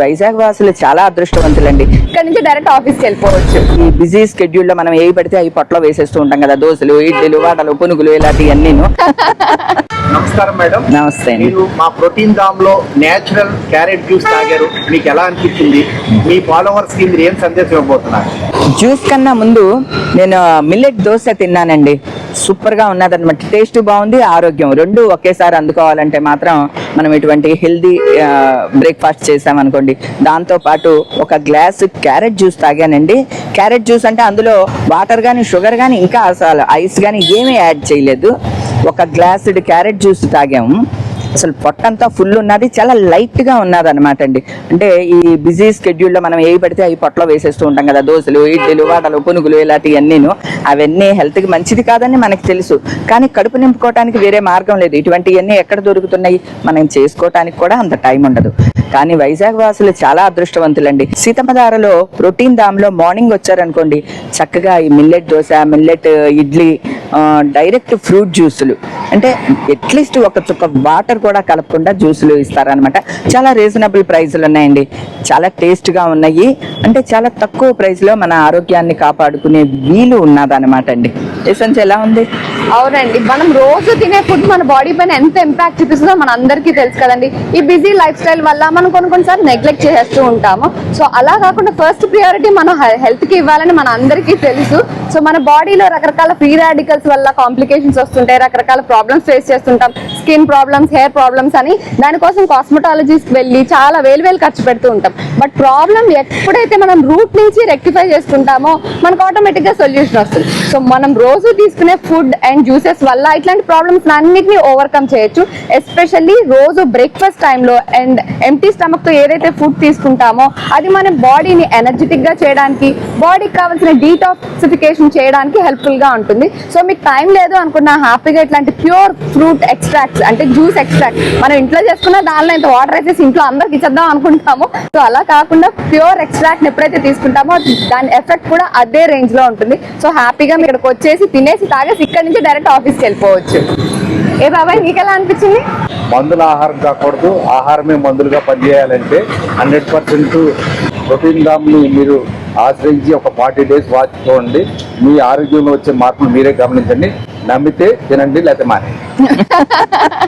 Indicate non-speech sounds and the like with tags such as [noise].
వైజాగ్ వాసులు చాలా అదృష్టవంతులండి. ఇక్కడ నుంచి డైరెక్ట్ ఆఫీస్కి వెళ్ళిపోవచ్చు. ఈ బిజీ స్కెడ్యూల్లో మనం ఏవి పడితే అవి పొట్టలో వేసేస్తూ ఉంటాం కదా దోశలు ఇడ్లీలు వాటలు పునుగులు ఇలాంటివన్నీ [laughs] నమస్కారం మేడం. నమస్తే మీరు మా ప్రోటీన్ దామ్లో నేచురల్ క్యారెట్ జ్యూస్ తాగారు. మీకు ఎలా అనిపించింది? మీ ఫాలోవర్స్కి మీరు ఏం సందేశం ఇవ్వబోతున్నారు? జ్యూస్ కన్నా ముందు నేను మిల్లెట్ దోశ తిన్నానండి. సూపర్గా ఉన్నదన్నమాట. టేస్ట్ బాగుంది ఆరోగ్యం. రెండు ఒకేసారి అందుకోవాలంటే మాత్రం మనం ఇటువంటి హెల్దీ బ్రేక్ఫాస్ట్ చేసామనుకోండి. దాంతో పాటు ఒక గ్లాస్ క్యారెట్ జ్యూస్ తాగానండి. క్యారెట్ జ్యూస్ అంటే అందులో వాటర్ కానీ షుగర్ కానీ ఇంకా అసలు ఐస్ కానీ ఏమీ యాడ్ చేయలేదు. ఒక గ్లాసుడ్ క్యారెట్ జ్యూస్ తాగాము అసలు పొట్టంతా ఫుల్ ఉన్నది చాలా లైట్గా ఉన్నది అనమాట అండి. అంటే ఈ బిజీ స్కెడ్యూల్లో మనం ఏవి పడితే అవి పొట్టలో వేసేస్తూ ఉంటాం కదా దోశలు ఇడ్లీలు వాటలు పునుగులు ఇలాంటివన్నీను అవన్నీ హెల్త్కి మంచిది కాదని మనకి తెలుసు. కానీ కడుపు నింపుకోవడానికి వేరే మార్గం లేదు. ఇటువంటివన్నీ ఎక్కడ దొరుకుతున్నాయి? మనం చేసుకోవటానికి కూడా అంత టైం ఉండదు. కానీ వైజాగ్ వాసులు చాలా అదృష్టవంతులండి. సీతమ్మధారలో ప్రోటీన్ దామ్లో మార్నింగ్ వచ్చారనుకోండి చక్కగా ఈ millet dosa millet idli direct fruit జ్యూసులు అంటే అట్లీస్ట్ ఒక చుక్క వాటర్ కూడా కలపకుండా జ్యూసులు ఇస్తారనమాట చాలా రీజనబుల్ ప్రైస్లు ఉన్నాయండి. చాలా టేస్ట్గా ఉన్నాయి. అంటే చాలా తక్కువ ప్రైస్లో మన ఆరోగ్యాన్ని కాపాడుకునే వీలు ఉన్నదనమాట అండి. ఎసెన్స్ ఎలా ఉంది? అవునండి. మనం రోజు తినే ఫుడ్ మన బాడీ పైన ఎంత ఇంపాక్ట్ చూపిస్తుందో మన అందరికీ తెలుసు కదండి. ఈ బిజీ లైఫ్ స్టైల్ వల్ల మనం కొన్ని కొన్నిసార్లు నెగ్లెక్ట్ చేస్తూ ఉంటాము. సో అలా కాకుండా ఫస్ట్ ప్రియారిటీ మనం హెల్త్కి ఇవ్వాలని మన అందరికీ తెలుసు. సో మన బాడీలో రకరకాల ఫ్రీ రాడికల్స్ వల్ల కాంప్లికేషన్స్ వస్తుంటాయి రకరకాల ప్రాబ్లమ్స్ ఫేస్ చేస్తుంటాం. స్కిన్ ప్రాబ్లమ్స్ హెయిర్ ప్రాబ్లమ్స్ అని దానికోసం కాస్మెటాలజిస్ట్ వెళ్ళి చాలా వేలు వేలు ఖర్చు పెడుతూ ఉంటాం. బట్ ప్రాబ్లం ఎప్పుడైతే మనం రూట్ నుంచి రెక్టిఫై చేసుకుంటామో మనకు ఆటోమేటిక్గా సొల్యూషన్ వస్తుంది. సో మనం రోజు తీసుకునే ఫుడ్ అండ్ జ్యూసెస్ వల్ల ఇట్లాంటి ప్రాబ్లమ్స్ అన్నిటిని ఓవర్కమ్ చేయొచ్చు. ఎస్పెషల్లీ రోజు బ్రేక్ఫాస్ట్ టైంలో అండ్ ఎంటీ స్టమక్తో ఏదైతే ఫుడ్ తీసుకుంటామో అది మన బాడీని ఎనర్జెటిక్గా చేయడానికి బాడీకి కావాల్సిన డీటాక్సిఫికేషన్ చేయడానికి హెల్ప్ఫుల్గా ఉంటుంది. సో మీకు టైం లేదు అనుకున్నా హ్యాపీగా ఇట్లాంటి ప్యూర్ ఫ్రూట్ ఎక్స్ట్రాక్ట్స్ అంటే జ్యూస్ ఎక్స్ట్రాక్ట్ మనం ఇంట్లో చేసుకున్న దానిలో ఇంత వాటర్ వేసేసి ఇంట్లో అందరికి ఇచ్చేద్దాం అనుకుంటాము. సో అలా కాకుండా ప్యూర్ ఎక్స్ట్రాక్ట్ ఎప్పుడైతే తీసుకుంటామో దాని ఎఫెక్ట్ కూడా అదే రేంజ్లో ఉంటుంది. సో హ్యాపీగా మీరు ఇక్కడికి వచ్చేసి తినేసి తాగేసి ఇక్కడ నుంచి డైరెక్ట్ ఆఫీస్కి వెళ్ళిపోవచ్చు. ఏ బాబాయ్ మీకు ఎలా అనిపించింది? మందుల ఆహారం కాకూడదు. ఆహారమే మందులుగా పనిచేయాలంటే హండ్రెడ్ పర్సెంట్ ప్రోటీన్ దామ్ని మీరు ఆశ్రయించి ఒక ఫార్టీ డేస్ వాచ్ చూడండి మీ ఆరోగ్యంలో వచ్చే మార్పులు మీరే గమనించండి. నమ్మితే తినండి లేకపోతే మానే [laughs]